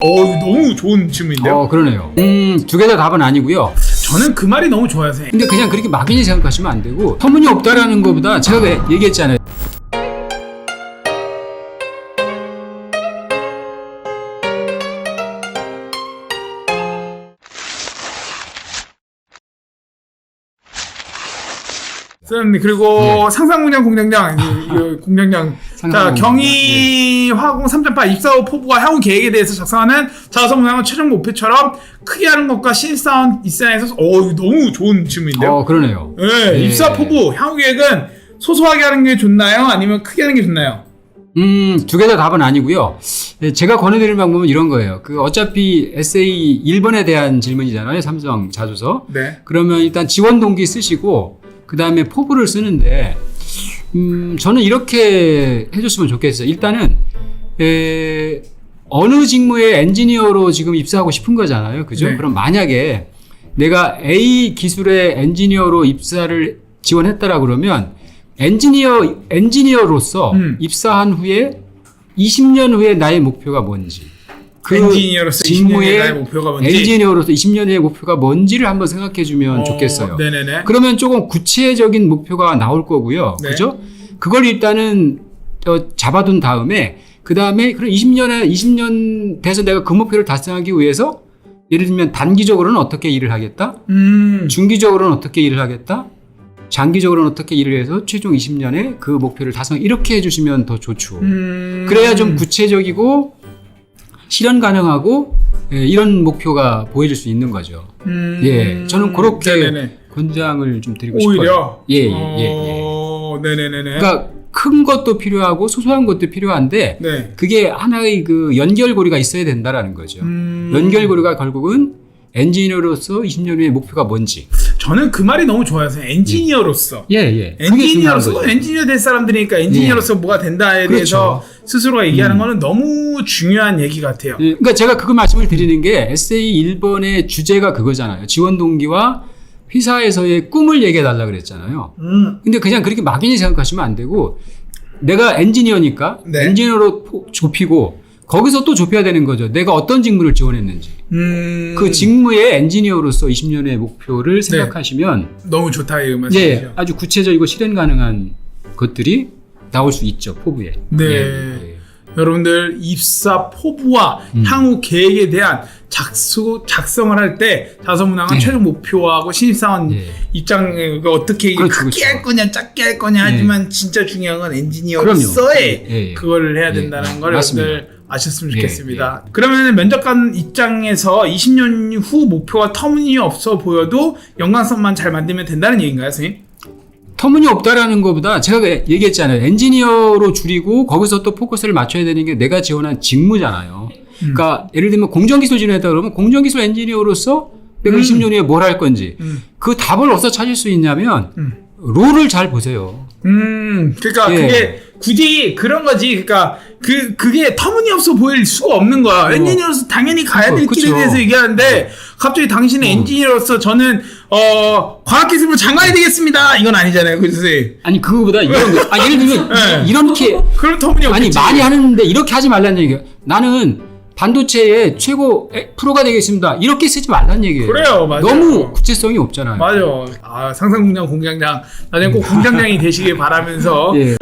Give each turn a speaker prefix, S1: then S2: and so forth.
S1: 어, 이거 너무 좋은 질문인데요.
S2: 어, 그러네요. 음, 두 개 다 답은 아니고요.
S1: 저는 그 말이 너무 좋아요, 선생님.
S2: 근데 그냥 그렇게 막연히 생각하시면 안 되고 터무니 없다라는 것보다 제가 왜 얘기했잖아요.
S1: 선생님 그리고 상상공장 공장장 공장장 자. 경희 화공 3.8 입사 후 포부와 향후 계획에 대해서 작성하는 자성공장은 최종 목표처럼 크게 하는 것과 신입사원 입사에서 어 너무 좋은 질문인데요.
S2: 어, 그러네요.
S1: 네,
S2: 예.
S1: 입사 포부 향후 계획은 소소하게 하는 게 좋나요? 아니면 크게 하는 게 좋나요?
S2: 음, 두 개 다 답은 아니고요. 네, 제가 권해드릴 방법은 이런 거예요. 그 어차피 에세이 1번에 대한 질문이잖아요. 삼성 자소서.
S1: 네.
S2: 그러면 일단 지원 동기 쓰시고 그 다음에 포부를 쓰는데 음, 저는 이렇게 해줬으면 좋겠어요. 일단은 에, 어느 직무에 엔지니어로 지금 입사하고 싶은 거잖아요. 그죠?
S1: 네.
S2: 그럼 만약에 내가 A 기술의 엔지니어로 입사를 지원했다라 그러면 엔지니어 엔지니어로서
S1: 음.
S2: 입사한 후에 20년 후에 나의 목표가 뭔지 그
S1: 엔지니어로서 20년
S2: 직무의
S1: 목표가 뭔지
S2: 엔지니어로서 20년의 목표가 뭔지를 한번 생각해 주면
S1: 어,
S2: 좋겠어요.
S1: 네네네.
S2: 그러면 조금 구체적인 목표가 나올 거고요.
S1: 네.
S2: 그죠? 그걸 일단은 어, 잡아둔 다음에 그 다음에 그럼 20년에 20년 돼서 내가 그 목표를 달성하기 위해서 예를 들면 단기적으로는 어떻게 일을 하겠다?
S1: 음.
S2: 중기적으로는 어떻게 일을 하겠다? 장기적으로는 어떻게 일을 해서 최종 20년에 그 목표를 달성 이렇게 해주시면 더 좋죠.
S1: 음.
S2: 그래야 좀 구체적이고 실현 가능하고 예, 이런 목표가 보여질 수 있는 거죠.
S1: 음.
S2: 예, 저는 그렇게
S1: 네네네.
S2: 권장을 좀 드리고 싶어요.
S1: 오히려
S2: 예, 예, 예, 예.
S1: 어, 네네네네.
S2: 그러니까 큰 것도 필요하고 소소한 것도 필요한데
S1: 네.
S2: 그게 하나의 그 연결고리가 있어야 된다라는 거죠.
S1: 음.
S2: 연결고리가 결국은 엔지니어로서 20년 후의 목표가 뭔지.
S1: 저는 그 말이 너무 좋아요. 엔지니어로서.
S2: 예, 예. 중요한
S1: 엔지니어로서. 엔지니어 될 사람들이니까 엔지니어로서 뭐가 된다에
S2: 그렇죠.
S1: 대해서 스스로가 얘기하는 거는 너무 중요한 얘기 같아요.
S2: 예, 그러니까 제가 그거 말씀을 드리는 게 에세이 1번의 주제가 그거잖아요. 지원 동기와 회사에서의 꿈을 얘기해 달라 그랬잖아요.
S1: 음.
S2: 근데 그냥 그렇게 막연히 생각하시면 안 되고 내가 엔지니어니까
S1: 네.
S2: 엔지니어로 포- 좁히고 거기서 또 좁혀야 되는 거죠. 내가 어떤 직무를 지원했는지.
S1: 음.
S2: 그 직무의 엔지니어로서 20년의 목표를 생각하시면
S1: 너무 좋다 이
S2: 예,
S1: 말씀이죠.
S2: 아주 구체적이고 실현 가능한 것들이 나올 수 있죠. 포부에.
S1: 네.
S2: 예, 예.
S1: 여러분들 입사 포부와
S2: 음.
S1: 향후 계획에 대한 작수 작성을 할 때 자서문항은
S2: 네.
S1: 최종 목표하고 신입사원
S2: 예.
S1: 입장에 그 어떻게
S2: 그렇죠,
S1: 크게
S2: 그렇죠.
S1: 할 거냐 작게 할 거냐
S2: 네.
S1: 하지만 진짜 중요한 건 엔지니어로서의.
S2: 예, 예.
S1: 그거를 해야
S2: 예,
S1: 된다는 걸
S2: 맞습니다.
S1: 여러분들 아셨으면
S2: 예,
S1: 좋겠습니다. 그러면 면접관 입장에서 20년 후 목표가 터무니없어 보여도 연관성만 잘 만들면 된다는 얘기인가요, 선생님?
S2: 터무니없다라는 것보다 제가 왜 얘기했잖아요. 엔지니어로 줄이고 거기서 또 포커스를 맞춰야 되는 게 내가 지원한 직무잖아요. 그러니까 예를 들면 공정기술 지원했다 그러면 공정기술 엔지니어로서 내가
S1: 음.
S2: 20년 후에 뭘 할 건지
S1: 음.
S2: 그 답을 어디서 찾을 수 있냐면
S1: 음.
S2: 롤을 잘 보세요.
S1: 음, 그러니까
S2: 예.
S1: 그게 굳이 그런 거지. 그러니까 그 그게 터무니없어 보일 수가 없는 거야. 엔지니어로서 당연히 가야 될
S2: 어,
S1: 길에
S2: 그쵸.
S1: 대해서 얘기하는데 갑자기 당신은 엔지니어로서 저는 어 과학기술부 장관이 되겠습니다. 이건 아니잖아요, 그죠 선생님?
S2: 아니 그거보다 이런 거. 아 예를 들면
S1: 네.
S2: 이렇게
S1: 그럼 터무니없지.
S2: 아니 많이 하는데 이렇게 하지 말라는 얘기예요. 나는 반도체의 최고 에- 프로가 되겠습니다. 이렇게 쓰지 말라는 얘기예요.
S1: 그래요, 맞아요.
S2: 너무 구체성이 없잖아요.
S1: 맞아. 아 상상공장 공장장 나중에 꼭 공장장이 되시길 바라면서
S2: 예.